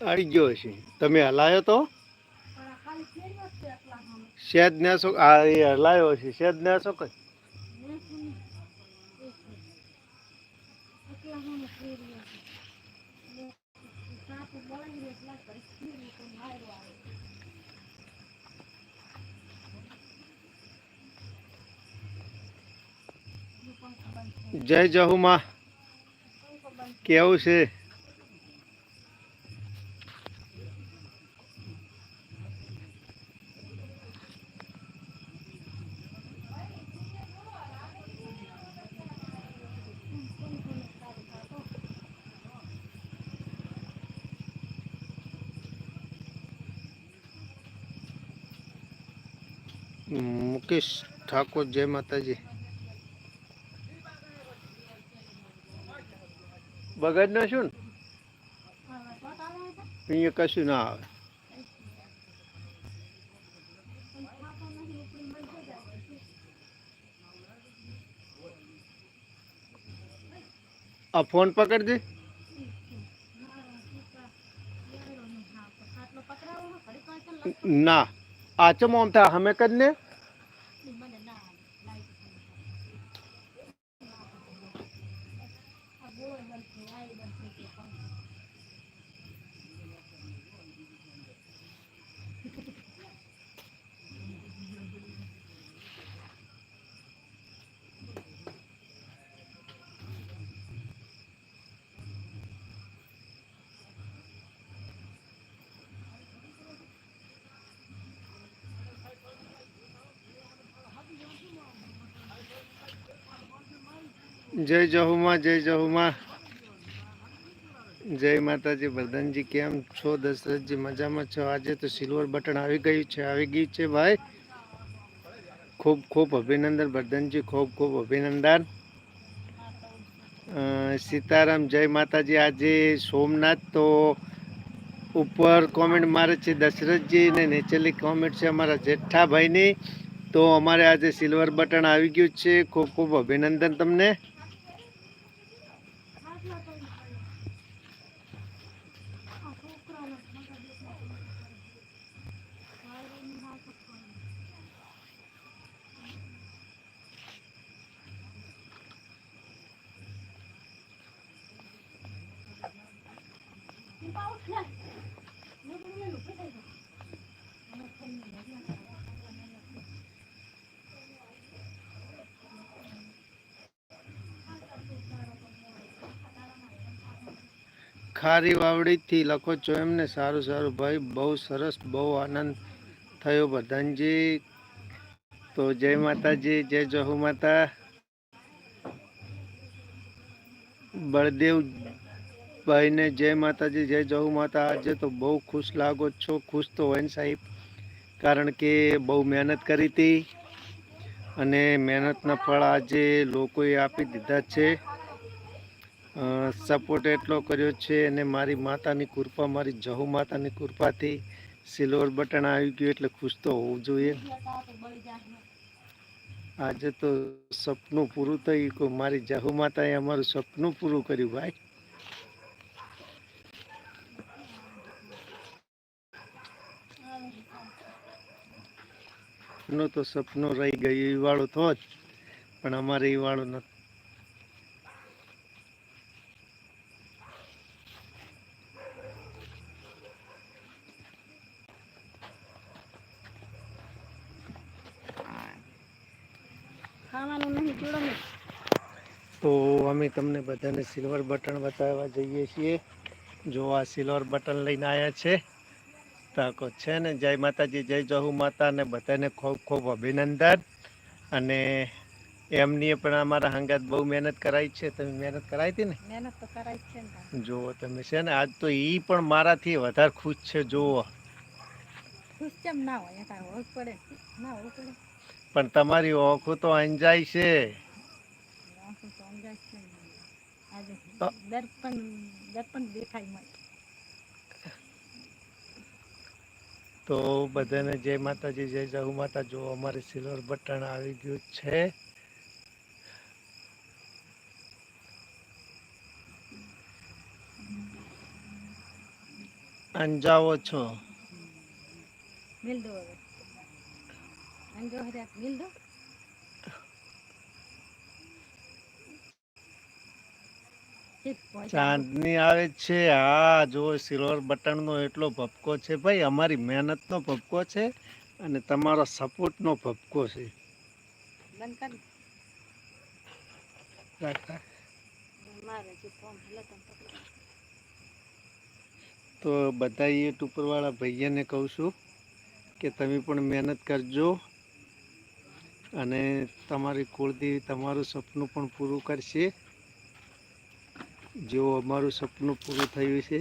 આવી ગયો છે તમે હલાયો તો? શેદ ને શું આ હલાયો છે શેદ ને શું જય જહુમાં કેવું છે મુકેશ ઠાકોર જય માતાજી બગડ ના શું? ને અહીંયા કશું ના આવે. આ ફોન પકડજે ના, આ ચમ આમ થાય અમે જય જહુમાં જય જહુમાં. જય માતાજી વર્ધનજી કેમ છો? દશરથજી, મજામાં છો? આજે તો સિલ્વર બટન આવી ગયું છે, આવી ગયું છે ભાઈ. ખૂબ ખૂબ અભિનંદન વર્ધનજી ખૂબ ખૂબ અભિનંદન. સીતારામ, જય માતાજી, આજે સોમનાથ તો ઉપર કોમેન્ટ મારે છે દશરથજી ને નીચેલી કોમેન્ટ છે અમારા જેઠાભાઈની. તો અમારે આજે સિલ્વર બટન આવી ગયું છે. ખૂબ ખૂબ અભિનંદન તમને. ખારી વાવડીથી લખો છો એમને સારું સારું. ભાઈ, બહુ સરસ, બહુ આનંદ થયો બધાજી. તો જય માતાજી, જય જહુ માતા. બળદેવ ભાઈને જય માતાજી, જય જહુ માતા. આજે તો બહુ ખુશ લાગો છો. ખુશ તો હોય ને સાહેબ. કારણ કે બહુ મહેનત કરી હતી અને મહેનતના ફળ આજે લોકોએ આપી દીધા છે. સપોર્ટ એટલો કર્યો છે અને મારી માતાની કૃપા, મારી જહુ માતાની કૃપાથી સિલ્વર બટન આવી ગયું એટલે ખુશ તો હોવું જોઈએ. આજે તો સપનું પૂરું થયું કે મારી જહુ માતાએ અમારું સપનું પૂરું કર્યું ભાઈ. નો તો સપનું રહી ગયું એ વાળો તો જ. પણ અમારે એ વાળો નથી. તો અમે તમને બધાને સિલ્વર બટન બતાવવા જઈએ છીએ. જો આ સિલ્વર બટન લઈને આવ્યા છે. તાકો છે ને. જય માતાજી જય જહુ માતા અને બધાને ખૂબ ખૂબ અભિનંદન. અને એમની પણ અમારા હંગાત બહુ મહેનત કરાઈ છે. તમે મહેનત કરાવી હતી ને? મહેનત તો કરાઈ છે ને. જુઓ તમે છે ને આજ તો એ પણ મારાથી વધારે ખુશ છે જુઓ. ખુશ કેમ ના હોય? પડે ના? પડે. પણ તમારી ઓખું તો અંજાય છે. ને. આજે દર્પણ દર્પણ દેખાય તો બધાને જય માતાજી, જય જહુ માતા. જો અમારે સિલ્વર બટન આવી ગયું છે. અંજાવો છો? મિલ દો અંજો હરે મિલ દો. ચાંદની આવે છે. હા જો સિલ્વર બટનનો એટલો ભપકો છે ભાઈ અમારી મહેનતનો ભપકો છે અને તમારો સપોર્ટનો ભપકો છે. તો બધા યુટ્યુબ વાળા ભાઈઓને કહું છું કે તમે પણ મહેનત કરજો અને તમારી કુળદેવી તમારું સપનું પણ પૂરું કરશે. જેવો અમારું સપનું પૂરું થયું છે.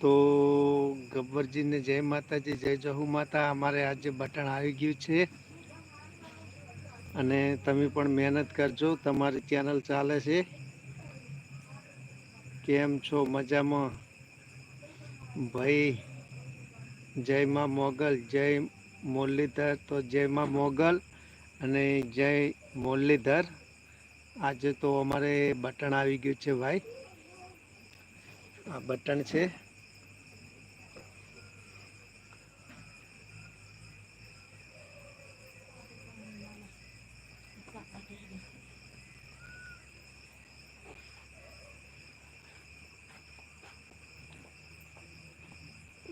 તો ગબ્બરજીને જય માતાજી, જય જહુ માતા. અમારે આજે બટન આવી ગયું છે. અને તમે પણ મહેનત કરજો. તમારી ચેનલ ચાલે છે. કેમ છો? મજામાં? ભાઈ, જય માં મોગલ. જય મુરલીધર. તો જય માં મોગલ. અને જય મુરલીધર. આજે તો અમારે બટન આવી ગયું છે ભાઈ. આ બટન છે.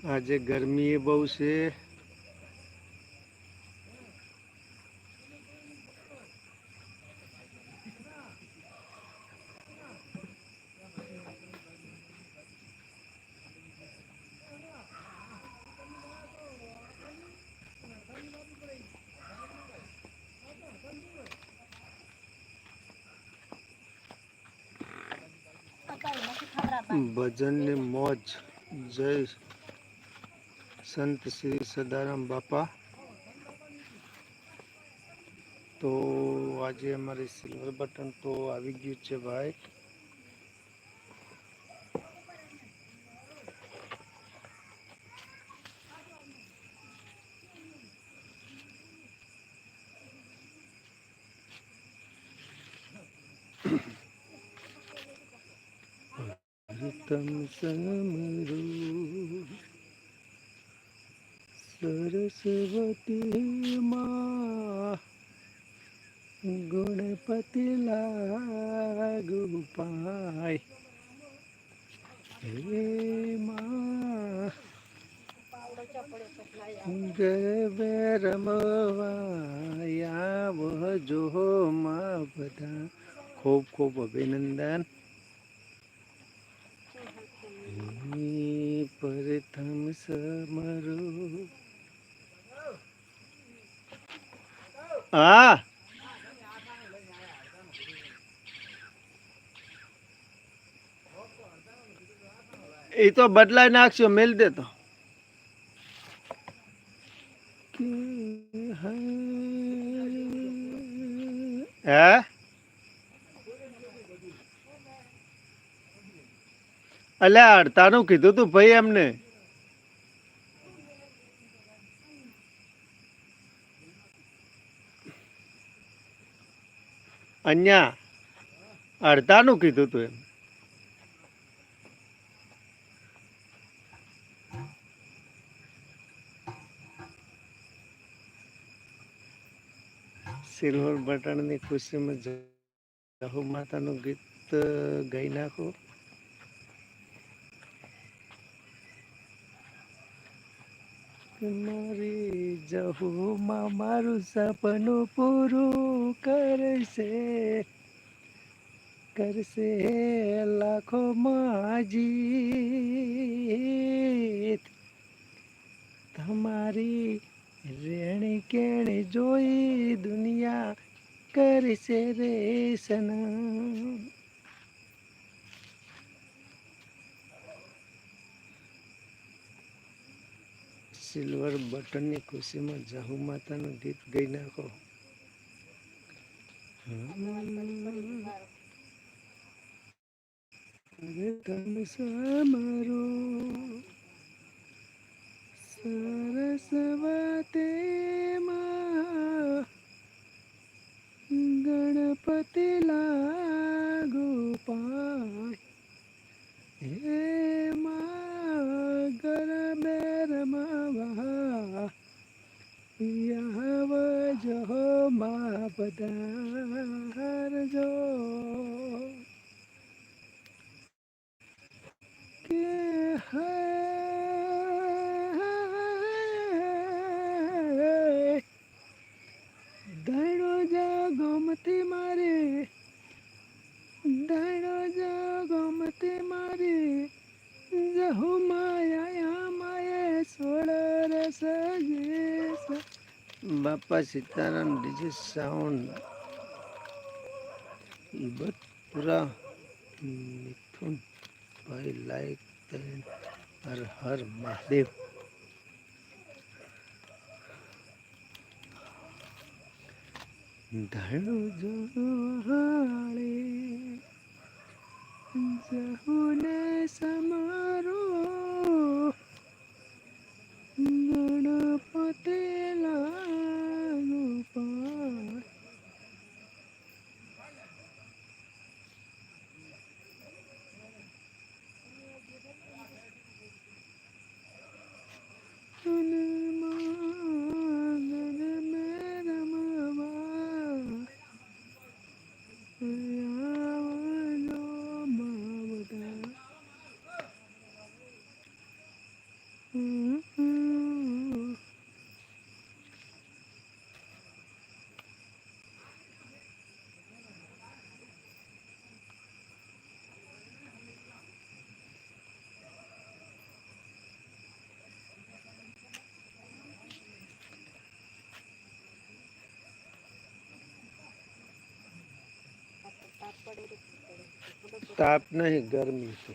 આજે ગરમી એ બહુ છે. ભજનની મોજ. જય સંત શ્રી સદારામ બાપા. તો આજે અમારી સિલ્વર બટન તો આવી ગયું છે ભાઈ. તમ સમરૂ સરસ્વતી માં ગુણપતિ લાગુ પાય હે માં ગરબે રમવાયા વહજો માં બધા ખૂબ ખૂબ અભિનંદન હે પ્રથમ સમરો હા એ તો બદલાઈ નાખશો મેલ દે તો હે અલ્યા અડતાનું કીધું તું ભાઈ એમને. અહીંયા અડતાનું કીધું તું એમ. સિલ્વર બટનની ખુશીમાં જહુ માતાનું ગીત ગાઈ નાખો. મારી જહુમાં મારું સપનું પૂરું કરશે. કરશે લાખો માજી તમારી રેણી કેણી જોઈ દુનિયા કરશે રે સિલ્વર બટનની ખુશીમાં જાહુ માતાનું ગીત ગઈ નાખો. તન સરસ વાતે ગણપતિ લાગુ પાય હે માં ગરબે રમવા યહવ જો માં પધારજો કે હે દાણો જા ગમતી મારે દાણો જા ગમતી મારે જહુ માયા માયે સોળ રસ Bapa Sitaram DJ sound but Mithun ભાઈ લાઈક હર હર મહાદેવ. ધણુ જોહાળે જહુને સમારો તાપ નહીં, ગરમી છે.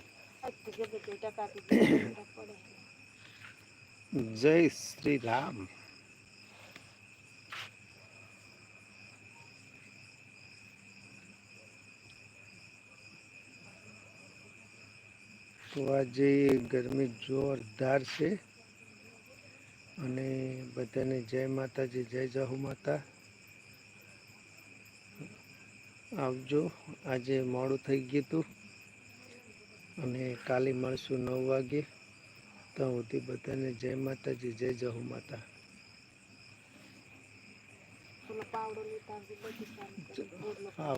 જય શ્રી રામ. આજે ગરમી જોરદાર છે. અને બધાને જય માતાજી, જય જહુ માતા. આવજો. આજે મોડું થઈ ગયું હતું અને કાલે મળશું નવ વાગે. ત્યાં સુધી બધાને જય માતાજી જય જહુ માતા. પેલો